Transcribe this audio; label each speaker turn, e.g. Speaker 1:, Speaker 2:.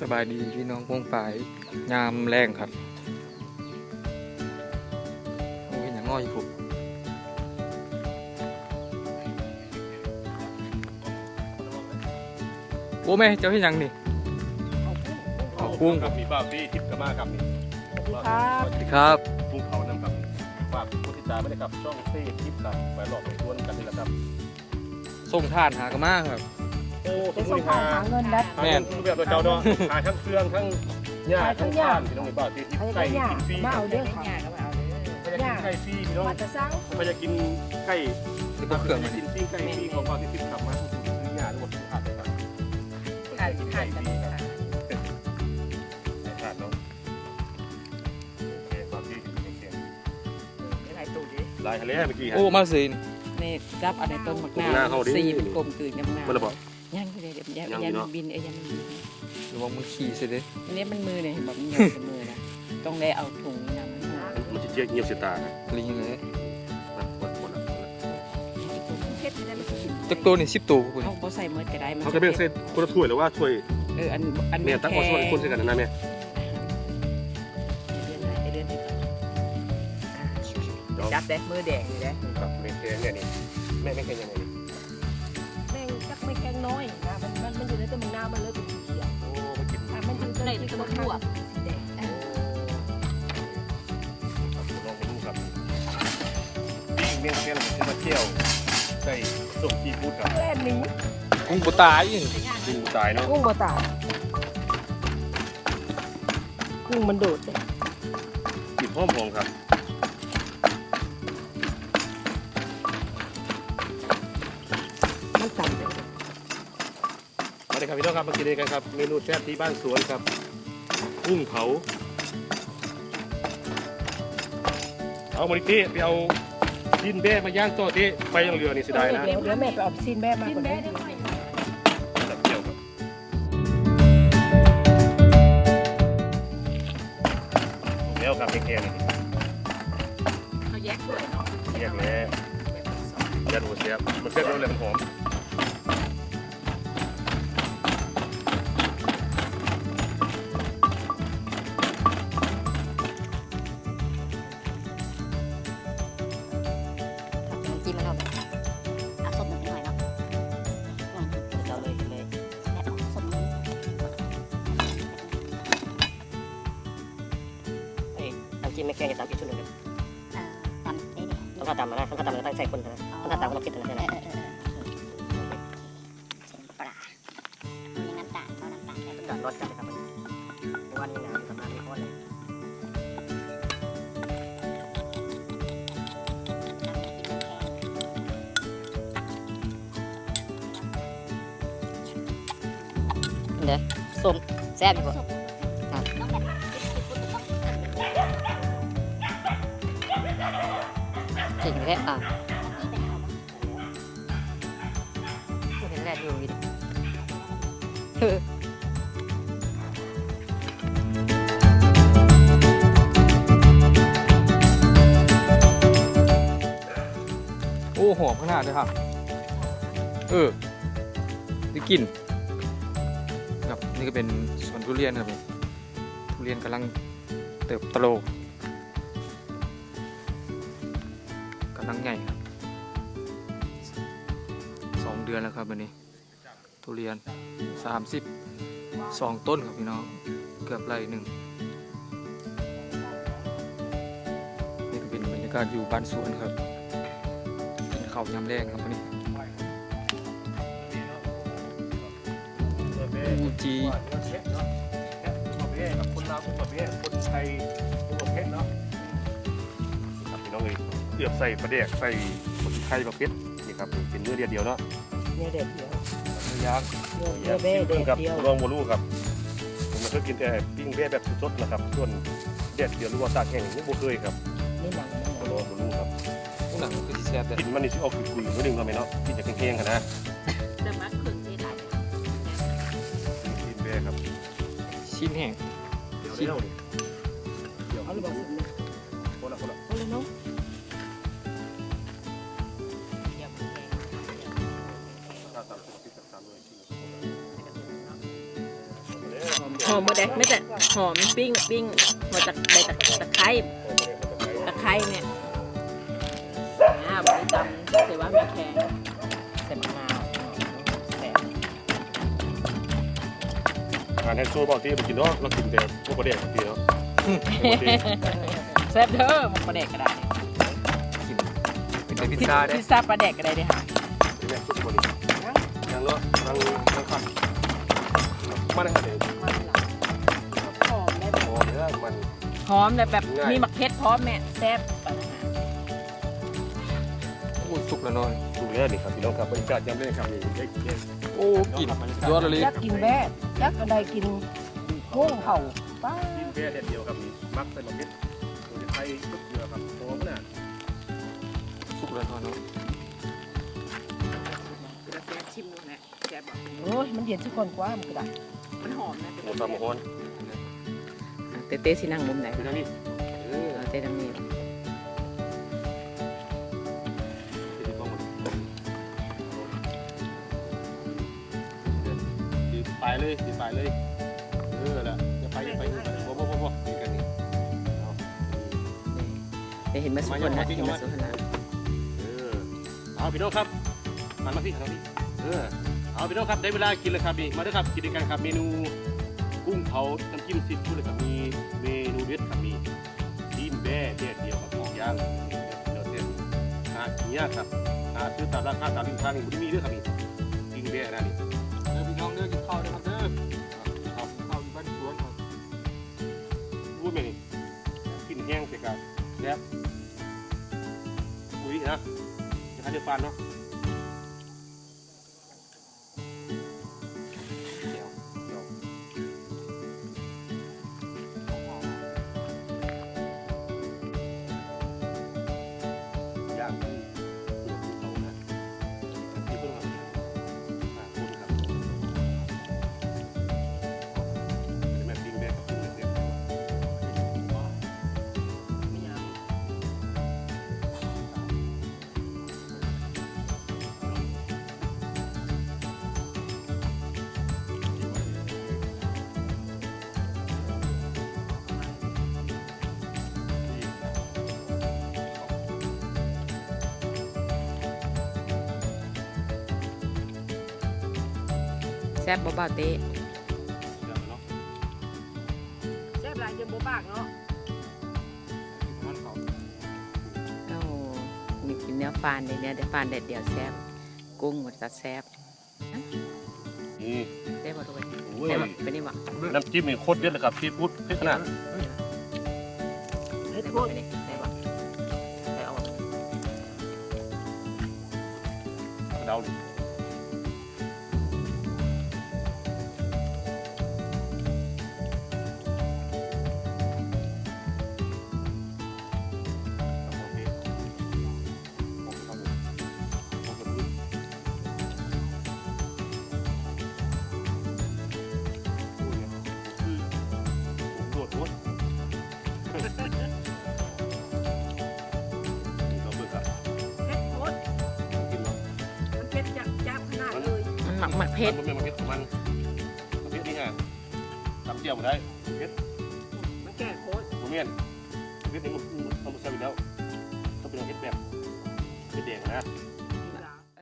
Speaker 1: สบายดีพี่น้องพงปายยามแรงครับ โอ้ยอย่างง้อยผมโอ้แม่เจ้าเห็นยังนี่กุ้ง
Speaker 2: กับมีบ้าบี้ทิพย์กบมากับนี่
Speaker 3: ครับ
Speaker 1: สวัสดีครับ
Speaker 2: กุ้งเผานำกับฝากผู้ติดตามไม่ได้กับช่องเต้ทิพย์กับไปหลอกไปชวนกันนี่แหละครับ
Speaker 1: ส่งทานหากระมาครับ
Speaker 2: โอ้
Speaker 3: ไปส่งทางหาเงินนะ
Speaker 1: แม่น
Speaker 2: รูปแบบตัวเจ้าเนาะขายทั้งเครื่องทั้งหญ้าทั้งข้านพี่น้องในบ้านที่ทิพย์ไก่กินฟรี
Speaker 3: มาเอาเด้อ
Speaker 2: เขา
Speaker 3: ค่ะ
Speaker 2: จะกินไก่ฟรีพี่น้อง
Speaker 3: มาจะสร้าง
Speaker 2: เขาจะกินไก่
Speaker 1: แล้วก็เครื่อง
Speaker 2: จะ
Speaker 1: มัน
Speaker 2: กินปิ้งไก่ฟรีของบ้านที่ทิพย์กลับมาทุกๆหญ้าทั้งหมดทุกขาดเลยครับ
Speaker 3: ขาด
Speaker 2: กิน
Speaker 3: ขา
Speaker 2: ไก่
Speaker 3: ด
Speaker 2: ฟ
Speaker 3: กัน
Speaker 2: รีครับ
Speaker 3: ค่ะ
Speaker 2: ขาดเนาะโอเคบ้านที่ทิพย์เก่ง
Speaker 3: หลายตู้ดิ
Speaker 2: ๆลายทะเลเมื่อกี้ฮะ
Speaker 1: โอ้มาสิน
Speaker 4: นี่จับเอะไรต้นมะ
Speaker 2: ต้น
Speaker 4: นามะ
Speaker 2: นาว
Speaker 4: ว
Speaker 2: เขาดิ
Speaker 4: สีเป็นกลมกลืนยำนาว
Speaker 2: มันระบ อก
Speaker 4: ย่างไปเลยเดี๋ยวยั
Speaker 2: ยัง
Speaker 4: ง
Speaker 2: อยู่
Speaker 4: ยั
Speaker 2: เนาะ
Speaker 4: งบินเอ้ยยังบิน
Speaker 1: หรือว่ามึงขี่สิเด้
Speaker 4: อันนี้มันมือเนี่ยเห็นแบบมันอยู่กับมือนะ ต้องได้เอาถุงนี่นะมันมา
Speaker 2: มันจะเจี๊ยบเงียบเสียตานะ
Speaker 1: ลิงเลย
Speaker 2: มันหมดหมดแล้ว
Speaker 3: เพชรได้ไหม
Speaker 1: จักตัวนี่สิบตัวคุณ
Speaker 4: เขาบ่ใส่เมือก็ได้มัน
Speaker 2: เขาจะเป็นเส้นคนละถ้วยหรือว่าถ้วย
Speaker 4: เอออันอัน
Speaker 2: เนี่ยตั้งคนส่วนคนเส้นกันนะแม่
Speaker 4: เดือนไหนเดือนไหนก่อน
Speaker 3: จับได้มือแดงอยู่เลย
Speaker 2: ครับเมแกงเนี่ยนี่แม่แม่แกงยังไงนี่
Speaker 3: แม่งจัก ไม่แกงน้อยนะมันมันมันอยู่ในต้นมะนาวมันเลยเป็นสีเขียว
Speaker 2: โอ้มากิน
Speaker 3: ถ้ามันอยู่ในต้นมะขามสีแดง
Speaker 2: ครับลองมาดูครับปิ้งเมี่ยงเส้นที่มาเที่ยวใส่ส้มซีฟู้ดครับ
Speaker 3: แล่นนี้
Speaker 1: กุ้งปูตายอีก
Speaker 2: กินตายเนาะ
Speaker 3: กุ้งบ่ตายกุ้งมันโดดเลย
Speaker 2: กินหอมหอมครับ
Speaker 3: มา
Speaker 2: เลยครับพี่น้องครับมากินด้วยกันครับ เมนูแซ่บที่บ้านสวนครับกุ้งเผา เอามาดิเต้ไปเอาดินแบ้มาย่างต่อเต้ไปยังเรือนี่เสียดายนะ
Speaker 3: เดี๋ยวเดี๋ยวแม่ไปเอาซีนแม่มาก่อนนะ
Speaker 2: จับเกี่ยวครับแล้วครับแกงๆนี่
Speaker 4: เขาแยกด้วยเนาะ
Speaker 2: แยกแล้วยัดหัวเสียบมันเสียบแล้วเลยมันหอม
Speaker 5: จิ้ม
Speaker 6: ไม่แกงจะตามอีกชุดหนึ่งเลย
Speaker 5: เอ่อตำนี่นี่
Speaker 6: ต้องข้าวตำนะต้องข้าวตำแล้วต้องใส่คนนะต้องข้าวตำก็ต้องคิดถึงนะ
Speaker 5: เอ
Speaker 6: ใช่ไหม
Speaker 5: อเออเออเส้นปลามีน้ำตาลเอาน้ำตาลแค่นี้
Speaker 6: การรสกันนะครับเพราะว่านี่นะทำงานไม่พอเลย
Speaker 5: เด้อส้มแซ่บอยู่บ่ต้
Speaker 6: จริงแค่อะเห็นแรกอยู่ดิ
Speaker 1: โอ้หอมขนาดเลยครับเออได้กลิ่นครับนี่ก็เป็นสวนทุเรียนครับทุเรียนกำลังเติบโต กำลังใหญ่ครับสองเดือนแล้วครับวันนี้ ทุเรียนสามสิบสองต้นครับพี่น้อง เกือบไร่หนึ่งนี่ก็เป็นบรรยากาศอยู่บ้านสวนครับกินเขายำแรงครับวันนี้อูจี
Speaker 2: คนลาวคนประเภทคนไทย เลยเอือบใส่ประเดกใส่คนไทยประเภทนี่ครับเป็นเนื้อเดียวเดียวเนาะ
Speaker 3: เนี่ยเด็ดเดียว
Speaker 2: เนื้อย่าง
Speaker 3: เนื้อเบ้เด็ด
Speaker 2: กับ
Speaker 3: เดียว
Speaker 2: รองโมลูครับผมมาเคยกินแต่ปิ้งเบ้แบบสดๆนะครับส่วนเด็ดเดียวหรือว่าตากแห้งนี่บ่เคยครับ
Speaker 3: นี่หนังมัน
Speaker 2: รองโมลูครับ
Speaker 1: หนังคือสิแซ่บแต่
Speaker 2: กินมันนี่สิออกคุยๆนิดนึงก็ไหมเนาะกินจากแห้งๆกันนะ
Speaker 4: จะมาขึ้นที่ไหน
Speaker 2: ปิ้งเบ้ครับ
Speaker 1: ชิ้นแห้ง
Speaker 2: เดี๋ยวเดี๋ยวเดี๋ยว
Speaker 4: หอมหมดเลยไม่แต่หอมปิ้งปิ้งมาจากใบตะตะไคร้ตะไคร้เนี่ยอ่าบริจำถือว่ามีแข็งใส่มะนาวแซ่บ
Speaker 2: อาหารไฮโซบอกที่มากินเนาะเรากินแต่พวกประเด็กทีเนาะปกติ
Speaker 4: แซ่บเด้อหมกปลาแดกก็ได้
Speaker 1: กินเป็นแต่พิซซ่าได้
Speaker 4: พิซซ่าปลาแดกก็ได้เด้อค่ะ
Speaker 2: เป็นแม่สุดคนนี้ยังเนาะยังยังขัดมันนะครับเดี๋ยว โอ้เนื้อมัน
Speaker 4: หอมแต่แบบมีหมักเพชรพร้อมแม่แซ่บปลาหา
Speaker 1: โอ้สุกแล้วเนอน
Speaker 2: ดูเนื้อนี่ครับพี่น้องครับบรรยากาศยามเล่นครับนี่ได้กิน
Speaker 1: โอ้กินยอดเลย
Speaker 3: ยักกินแว่ยักอะไรกินกุ้งเผาป้า
Speaker 2: กินแค่เด็ดเดียวครับนี่มักใส่มะเขือตัวไทยทุกเดือครับหอมน่ะ
Speaker 1: สุกแล้วเนอนเนาะ
Speaker 4: แซ่บชิมดูนะแซ่บบอก
Speaker 3: โอ้ยมันเย็นทุกคนกว่ามันก็ได้
Speaker 4: มันหอมนะ
Speaker 2: หอมตามหอม
Speaker 4: เต้เต้สินั่งมุมไหน
Speaker 2: คือทางนี้เออ
Speaker 4: เต้ทางนี้
Speaker 2: ที่ต้องมันดีไปเลยดีไปเลยเออละอย่าไปอย่าไปอย่าไปบ่บ่บ่บ่กินกันนี่เอา
Speaker 4: ได้เห็นมาสุกคนนะเห็นมาสุกคนนะ
Speaker 2: เออเอาพี่น้องครับมันมาพี่ทางนี้เออเอาพี่น้องครับได้เวลากินแล้วครับนี่มาเด้อครับกินด้วยกันครับเมนู กุ้งเผาน้ำจิ้มซีฟู้ดเลยครับมีเมนูเด็ดครับมีซีนแบ่แดดเดียวกับของย่างเดี๋ยวเส้นหาเนี้ยครับหาซื้อตามราคาตามริมทางนี่บ่ได้มีเด้อครับนี่ซีนแบ่นะนี่
Speaker 1: เด้อพี่น้องเด้อกินข้าวเด้อครับเด้อเอาข้าวที่บ้านสวนครับ
Speaker 2: พูดไหมนี่กินแห้งเสียกันแซ่บอุ้ยนะจะทานเดือดปานเนาะ
Speaker 4: ซ่บเบาๆเต้
Speaker 3: แซ่บหลายจนโบปากเนาะ
Speaker 1: มันเขา
Speaker 4: เอ้ามีกินเนื้อฟานเลยเนี่ยเดี๋ยวฟานแดดเดียวแซ่บกุ้งหมดจะแซ่บ
Speaker 2: นี่
Speaker 4: แซ่บบ่ทุกคน
Speaker 2: โอ้ย
Speaker 4: แซ่บบ่เป็นนี่บ่
Speaker 2: น้ำจิ้มนี่โคตรเด็ดเลยครับพี่พูดพี่ขนาด
Speaker 3: เฮ้ย
Speaker 4: แซ่บ
Speaker 3: โท
Speaker 4: บ่
Speaker 3: ษ
Speaker 4: เป็นนี่แซ่บบ่แซ่บเอาบ่
Speaker 2: เดาดิโด
Speaker 4: หมักหมักเพชร
Speaker 2: มันเป็นมันเพชรของมันมันเพชรนี่ไงทำเจียวมาได้เพชร
Speaker 3: มันแก่โคตร
Speaker 2: โมเมียนเพชรนี่มันทำมาใส่ไปแล้วต้องเป็นเพชรแบบเพชรแดงนะ